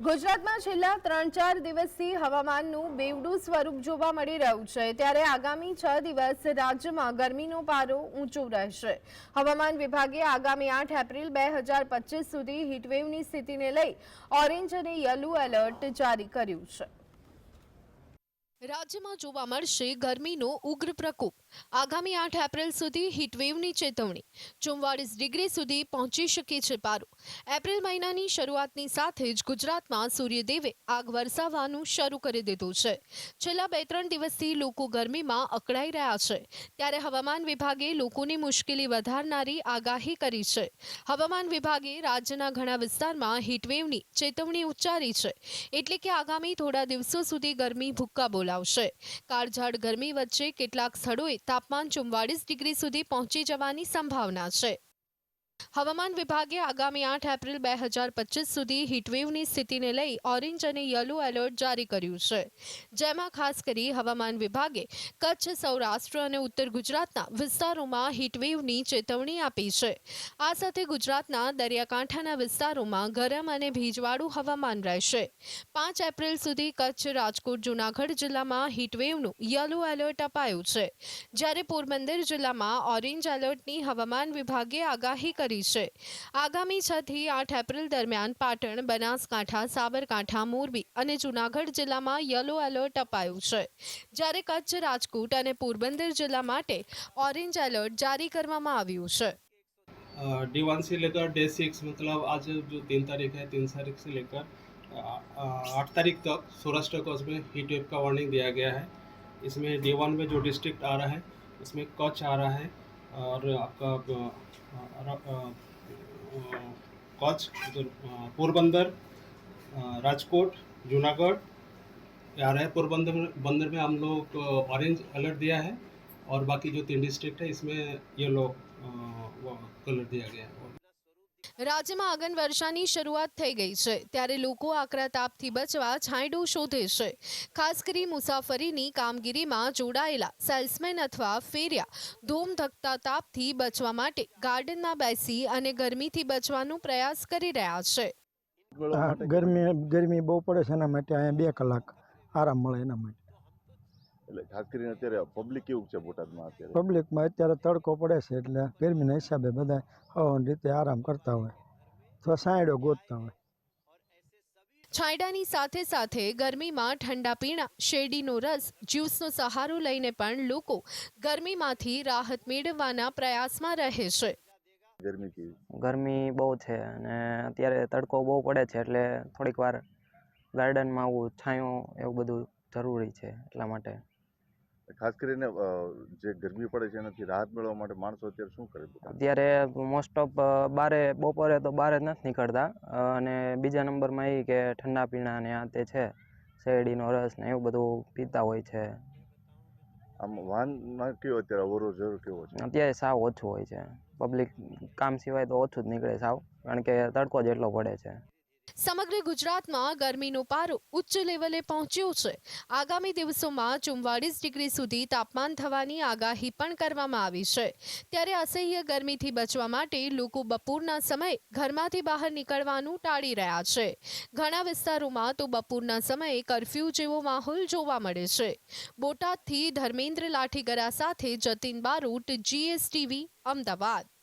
ગુજરાતમાં છેલ્લા ત્રણ ચાર દિવસથી હવામાનનું બેવડું સ્વરૂપ જોવા મળી રહ્યું છે. ત્યારે આગામી છ દિવસ રાજ્યમાં ગરમીનો પારો ઊંચો રહેશે. હવામાન વિભાગે આગામી આઠ એપ્રિલ બે હજાર પચીસ સુધી હીટવેવની સ્થિતિને લઈ ઓરેન્જ અને યલો એલર્ટ જારી કર્યું છે. રાજ્યમાં જોવા મળશે ગરમીનો ઉગ્ર પ્રકોપ. આગામી આઠ એપ્રિલ સુધી હીટવેવની ચેતવણી. ચુમ્વાળીસ ડિગ્રી સુધી પહોંચી શકે છે પારો. એપ્રિલ મહિનાની શરૂઆતની સાથે જ ગુજરાતમાં સૂર્યદેવે આગ વરસાવવાનું શરૂ કરી દીધું છે. છેલ્લા બે ત્રણ દિવસથી લોકો ગરમીમાં અકળાઈ રહ્યા છે. ત્યારે હવામાન વિભાગે લોકોની મુશ્કેલી વધારનારી આગાહી કરી છે. હવામાન વિભાગે રાજ્યના ઘણા વિસ્તારમાં હીટવેવની ચેતવણી ઉચ્ચારી છે. એટલે કે આગામી થોડા દિવસો સુધી ગરમી ભૂક્કા બોલાવશે. કાળઝાળ ગરમી વચ્ચે કેટલાક સ્થળોએ તાપમાન ચુમ્વાળીસ ડિગ્રી સુધી પહોંચી જવાની સંભાવના છે. હવામાન વિભાગે આગામી આઠ એપ્રિલ બે હજાર પચીસ સુધી હીટવેવની સ્થિતિને લઈ ઓરેન્જ અને યલો એલર્ટ જારી કર્યું છે. જેમાં ખાસ કરી હવામાન વિભાગે કચ્છ, સૌરાષ્ટ્ર અને ઉત્તર ગુજરાતના વિસ્તારોમાં હીટવેવની ચેતવણી આપી છે. આ સાથે ગુજરાતના દરિયાકાંઠાના વિસ્તારોમાં ગરમ અને ભેજવાળું હવામાન રહેશે. પાંચ એપ્રિલ સુધી કચ્છ, રાજકોટ, જૂનાગઢ જિલ્લામાં હીટવેવનું યલો એલર્ટ અપાયું છે. જ્યારે પોરબંદર જિલ્લામાં ઓરેન્જ એલર્ટની હવામાન વિભાગે આગાહી કરી છે આગામી છ થી આઠ એપ્રિલ દરમિયાન પાટણ બનાસકાંઠા સાબરકાંઠા મોરબી અને જૂનાગઢ જિલ્લામાં યલો એલર્ટ અપાયું છે જ્યારે કચ્છ રાજકોટ અને પોરબંદર જિલ્લા માટે ઓરેન્જ એલર્ટ જારી કરવામાં આવ્યું છે डी वन से लेकर डे सिक्स मतलब आज जो तीन तारीख है तीन तारीख से लेकर आठ तारीख तक सौराष्ट्र कच्छ में हीट वेव का वार्निंग दिया गया है इसमें डी वन में जो डिस्ट्रिक्ट आ रहा है इसमें कच्छ आ रहा है और आपका उधर, पोरबंदर राजकोट जूनागढ़ आ रहा है। पोरबंदर बंदर में हम लोग ऑरेंज अलर्ट दिया है और बाकी जो तीन डिस्ट्रिक्ट है इसमें येलो कलर दिया गया है। રાજ્યમાં આગન વર્ષાની શરૂઆત થઈ ગઈ છે, ત્યારે લોકો આકરા તાપથી બચવા છાંયડું શોધે છે. ખાસ કરી મુસાફરીની કામગીરીમાં જોડાયેલા સેલ્સમેન અથવા ફેરિયા ધૂમ ધકતા તાપથી બચવા માટે ગાર્ડનમાં બેસી અને ગરમીથી બચવાનો પ્રયાસ કરી રહ્યા છે. ગરમી ગરમી બહુ પડે છે એના માટે અહીંયા બે કલાક આરામ મળે એના માટે. એટલે ખાસ કરીને અત્યારે પબ્લિક કેવું છે બોટાદમાં અત્યારે. પબ્લિકમાં અત્યારે તડકો પડે છે એટલે ગરમીના હિસાબે બધા હવાની રીતે આરામ કરતા હોય. અથવા સાંયડો ગોતતા હોય. છાંયડાની સાથે સાથે ગરમીમાં ઠંડા પીણા શેરડીનો રસ જ્યુસનો સહારો લઈને પણ લોકો ગરમીમાંથી રાહત મેળવવાના પ્રયાસમાં રહે છે. ગરમી બહુ છે અને અત્યારે તડકો બહુ પડે છે એટલે થોડીક વાર ગાર્ડનમાં આવું છાંયો એવું બધું જરૂરી છે એટલા માટે. ખાસ કરીને જે ગરમી પડે છે એનાથી રાહત મેળવવા માટે માણસો અત્યારે શું કરે અત્યારે મોસ્ટ ઓફ બારે બપોરે તો બહાર જ નથી નીકળતા. અને બીજા નંબરમાં એ કે ઠંડા પીણા ને આ તે છે. શેરડીનો રસ ને એવું બધું પીતા હોય છે. આમ વાહનમાં કેવો અત્યારે અવરો જરૂર કેવો છે? અત્યારે સાવ ઓછું હોય છે. પબ્લિક કામ સિવાય તો ઓછું જ નીકળે સાવ. કારણ કે તડકો જ એટલો પડે છે. સમગ્ર ગુજરાતમાં ગરમીનો પારો ઉચ્ચ લેવલે પહોંચ્યો છે. આગામી દિવસોમાં ચુમ્વાળીસ ડિગ્રી સુધી તાપમાન થવાની આગાહી પણ કરવામાં આવી છે. ત્યારે અસહ્ય ગરમીથી બચવા માટે લોકો બપોરના સમયે ઘરમાંથી બહાર નીકળવાનું ટાળી રહ્યા છે. ઘણા વિસ્તારોમાં તો બપોરના સમયે કરફ્યુ જેવો માહોલ જોવા મળે છે. બોટાદથી ધર્મેન્દ્ર લાઠીગરા સાથે જતીન બારોટ જીએસટીવી અમદાવાદ.